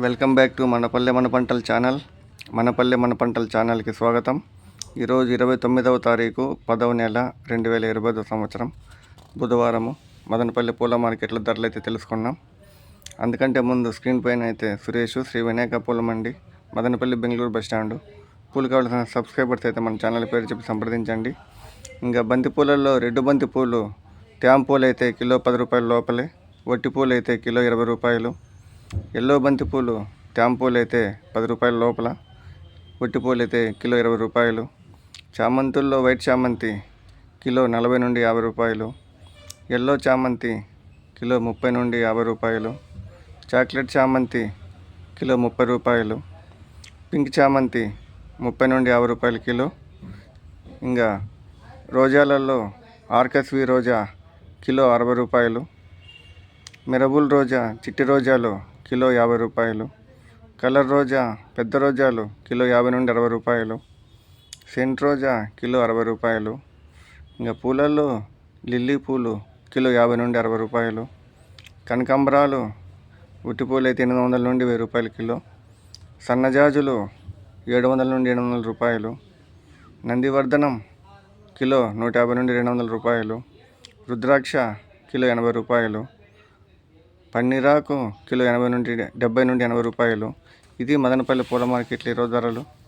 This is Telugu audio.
వెల్కమ్ బ్యాక్ టు మనపల్లె మన పంటల ఛానల్. మనపల్లె మన పంటల ఛానల్కి స్వాగతం. ఈరోజు ఇరవై తొమ్మిదవ తారీఖు పదవ నెల రెండు వేల ఇరవై సంవత్సరం. బుధవారము మదనపల్లి పూల మార్కెట్లో ధరలు అయితే తెలుసుకున్నాం. అందుకంటే ముందు స్క్రీన్ పైన అయితే సురేష్ శ్రీ వినాయక పూల మండి మదనపల్లి బెంగళూరు బస్ స్టాండ్. పూలు కావాల్సిన సబ్స్క్రైబర్స్ అయితే మన ఛానల్ పేరు చెప్పి సంప్రదించండి. ఇంకా బంతి పూలలో రెడ్డు బంతి పూలు ట్యామ్ పూలు అయితే కిలో పది రూపాయల లోపలే వట్టి పూలు అయితే కిలో ఇరవై రూపాయలు ఎల్లో బంతి పూలు ట్యామ్ పూలు అయితే పది రూపాయల లోపల వట్టి పూలు అయితే కిలో ఇరవై రూపాయలు చామంతుల్లో వైట్ చామంతి కిలో నలభై నుండి యాభై రూపాయలు ఎల్లో చామంతి కిలో ముప్పై నుండి యాభై రూపాయలు చాక్లెట్ చామంతి కిలో ముప్పై రూపాయలు పింక్ చామంతి ముప్పై నుండి యాభై రూపాయలు కిలో ఇంకా రోజాలలో ఆర్కస్వి రోజా కిలో అరవై రూపాయలు మిరబుల్ రోజా చిట్టి రోజాలో కిలో యాభై రూపాయలు. కలర్ రోజా పెద్ద రోజాలు కిలో యాభై నుండి అరవై రూపాయలు. సెంట్ రోజా కిలో అరవై రూపాయలు. ఇంకా పూలల్లో లిల్లీ పూలు కిలో యాభై నుండి అరవై రూపాయలు. కనకాంబరాలు ఉట్టి పూలు అయితే ఎనిమిది వందల నుండి వెయ్యి రూపాయలు కిలో. సన్నజాజులు ఏడు వందల నుండి ఎనిమిది వందల రూపాయలు. నందివర్ధనం కిలో నూట యాభై నుండి రెండు వందల రూపాయలు. రుద్రాక్ష కిలో ఎనభై రూపాయలు. పన్నీరాకు కిలో ఎనభై నుండి డెబ్బై నుండి ఎనభై రూపాయలు. ఇది మదనపల్లి పూల మార్కెట్లో ఈరోజు ధరలు.